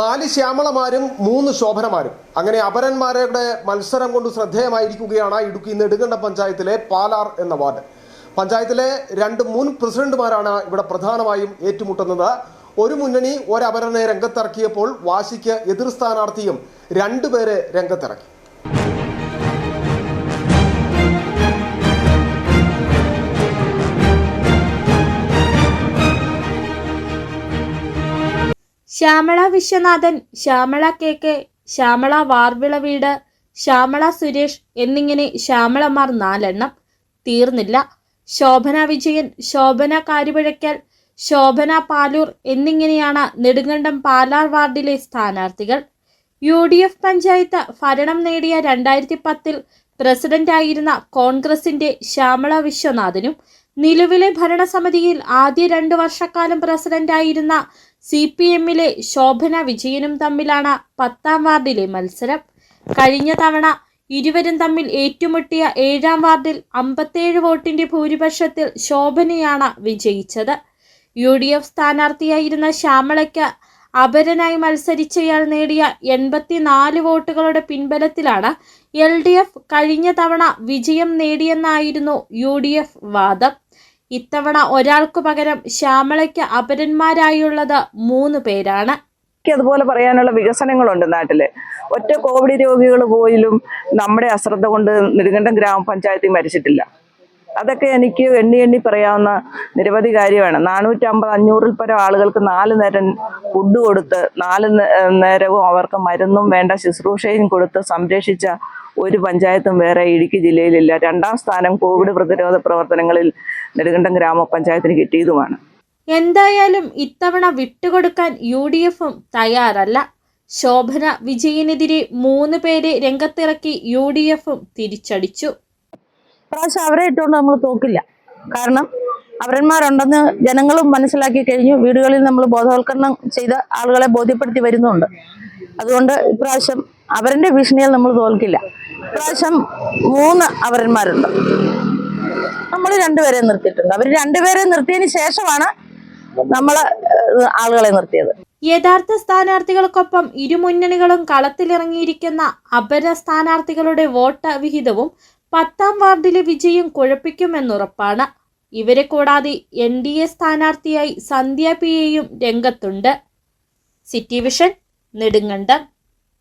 നാല് ശ്യാമളമാരും മൂന്ന് ശോഭനമാരും. അങ്ങനെ അപരന്മാരുടെ മത്സരം കൊണ്ട് ശ്രദ്ധേയമായിരിക്കുകയാണ് ഇടുക്കി നെടുങ്കണ്ട പഞ്ചായത്തിലെ പാലാർ എന്ന വാർഡ്. പഞ്ചായത്തിലെ രണ്ട് മുൻ പ്രസിഡന്റുമാരാണ് ഇവിടെ പ്രധാനമായും ഏറ്റുമുട്ടുന്നത്. ഒരു മുന്നണി ഒരപരനെ രംഗത്തിറക്കിയപ്പോൾ വാശിക്ക് എതിർ സ്ഥാനാർത്ഥിയും രണ്ടുപേരെ രംഗത്തിറക്കി. ശ്യാമള വിശ്വനാഥൻ ശ്യാമള കെ കെ ശ്യാമള വാർവിള വീട് ശ്യാമള സുരേഷ് എന്നിങ്ങനെ ശ്യാമളമാർ നാലെണ്ണം തീർന്നില്ല. ശോഭന വിജയൻ ശോഭന കാരുപഴയ്ക്കൽ ശോഭന പാലൂർ എന്നിങ്ങനെയാണ് നെടുങ്കണ്ടം പാലാർ വാർഡിലെ സ്ഥാനാർത്ഥികൾ. യു ഡി എഫ് പഞ്ചായത്ത് ഭരണം നേടിയ രണ്ടായിരത്തി പത്തിൽ പ്രസിഡന്റായിരുന്ന കോൺഗ്രസിന്റെ ശ്യാമള വിശ്വനാഥനും നിലവിലെ ഭരണസമിതിയിൽ ആദ്യ രണ്ടു വർഷക്കാലം പ്രസിഡന്റായിരുന്ന സി പി എമ്മിലെ ശോഭന വിജയനും തമ്മിലാണ് പത്താം വാർഡിലെ മത്സരം. കഴിഞ്ഞ തവണ ഇരുവരും തമ്മിൽ ഏറ്റുമുട്ടിയ ഏഴാം വാർഡിൽ അമ്പത്തേഴ് വോട്ടിന്റെ ഭൂരിപക്ഷത്തിൽ ശോഭനയാണ് വിജയിച്ചത്. യു ഡി എഫ് സ്ഥാനാർത്ഥിയായിരുന്ന ശ്യാമളയ്ക്ക് അപരനായി മത്സരിച്ചയാൾ നേടിയ എൺപത്തിനാല് വോട്ടുകളുടെ പിൻബലത്തിലാണ് എൽ ഡി എഫ് കഴിഞ്ഞ തവണ വിജയം നേടിയെന്നായിരുന്നു യു ഡി എഫ് വാദം. ഇത്തവണ ഒരാൾക്കു പകരം ശ്യാമളയ്ക്ക് അപരന്മാരായുള്ളത് മൂന്ന് പേരാണ്. എനിക്ക് അതുപോലെ പറയാനുള്ള വികസനങ്ങളുണ്ട് നാട്ടിൽ. ഒറ്റ കോവിഡ് രോഗികൾ പോലും നമ്മുടെ അശ്രദ്ധ കൊണ്ട് നെടുങ്കണ്ടം ഗ്രാമപഞ്ചായത്തിൽ മരിച്ചിട്ടില്ല. അതൊക്കെ എനിക്ക് എണ്ണി എണ്ണി പറയാവുന്ന നിരവധി കാര്യമാണ്. നാനൂറ്റമ്പത് അഞ്ഞൂറിൽ പരം ആളുകൾക്ക് നാല് നേരം ഫുഡ് കൊടുത്ത് നാല് നേരവും അവർക്ക് മരുന്നും വേണ്ട ശുശ്രൂഷയും കൊടുത്ത് സംരക്ഷിച്ച ഒരു പഞ്ചായത്തും വേറെ ഇടുക്കി ജില്ലയിലില്ല. രണ്ടാം സ്ഥാനം കോവിഡ് പ്രതിരോധ പ്രവർത്തനങ്ങളിൽ നെടുകണ്ടം ഗ്രാമപഞ്ചായത്തിന് കിട്ടിയതുമാണ്. എന്തായാലും ഇത്തവണ വിട്ടുകൊടുക്കാൻ യു ഡി എഫും തയ്യാറല്ല. ശോഭന വിജയനെതിരെ മൂന്ന് പേരെ രംഗത്തിറക്കി യു ഡി എഫും തിരിച്ചടിച്ചു. പ്രാവശ്യം അവരെ ഇട്ടുകൊണ്ട് നമ്മൾ തോക്കില്ല. കാരണം അവരന്മാരുണ്ടെന്ന് ജനങ്ങളും മനസ്സിലാക്കി കഴിഞ്ഞു. വീടുകളിൽ നമ്മൾ ബോധവൽക്കരണം ചെയ്ത ആളുകളെ ബോധ്യപ്പെടുത്തി വരുന്നുണ്ട്. അതുകൊണ്ട് ഇപ്രാവശ്യം അവരുടെ ഭീഷണിയിൽ നമ്മൾ തോൽക്കില്ല. ഇപ്രാവശ്യം മൂന്ന് അവരന്മാരുണ്ട്. നമ്മൾ രണ്ടുപേരെ നിർത്തിയിട്ടുണ്ട്. അവർ രണ്ടുപേരെ നിർത്തിയതിന് ശേഷമാണ് നമ്മൾ ആളുകളെ നിർത്തിയത്. യഥാർത്ഥ സ്ഥാനാർത്ഥികൾക്കൊപ്പം ഇരുമുന്നണികളും കളത്തിലിറങ്ങിയിരിക്കുന്ന അപര സ്ഥാനാർത്ഥികളുടെ വോട്ട് വിഹിതവും പത്താം വാർഡിലെ വിജയം കുഴപ്പിക്കുമെന്നുറപ്പാണ്. ഇവരെ കൂടാതെ എൻ ഡി എ സ്ഥാനാർത്ഥിയായി സന്ധ്യ പി എയും രംഗത്തുണ്ട്. City vision Nedumkandam.